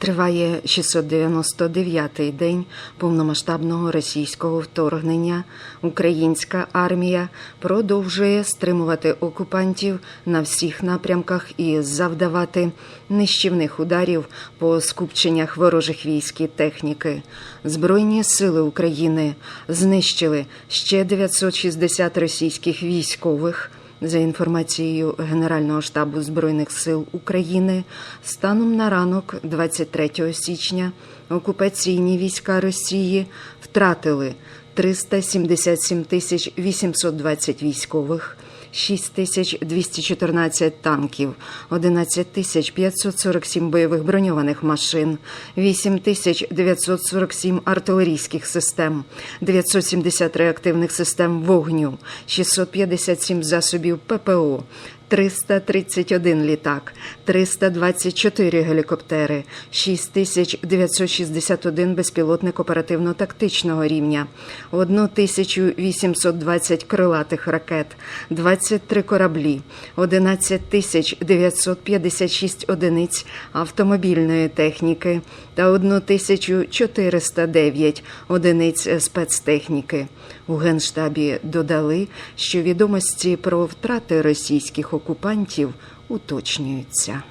Триває 699-й день повномасштабного російського вторгнення. Українська армія продовжує стримувати окупантів на всіх напрямках і завдавати нищівних ударів по скупченнях ворожих військ і техніки. Збройні сили України знищили ще 960 російських військових. За інформацією Генерального штабу Збройних сил України, станом на ранок 23 січня окупаційні війська Росії втратили 377 тисяч 820 військових, 6 тисяч 214 танків, 11 тисяч 547 бойових броньованих машин, 8 тисяч 947 артилерійських систем, 970 реактивних систем вогню, 657 засобів ППО, 331 літак, 324 гелікоптери, 6961 безпілотник оперативно-тактичного рівня, 1820 крилатих ракет, 23 кораблі, 11956 одиниць автомобільної техніки та 1409 одиниць спецтехніки. У Генштабі додали, що відомості про втрати російських окупантів уточнюються.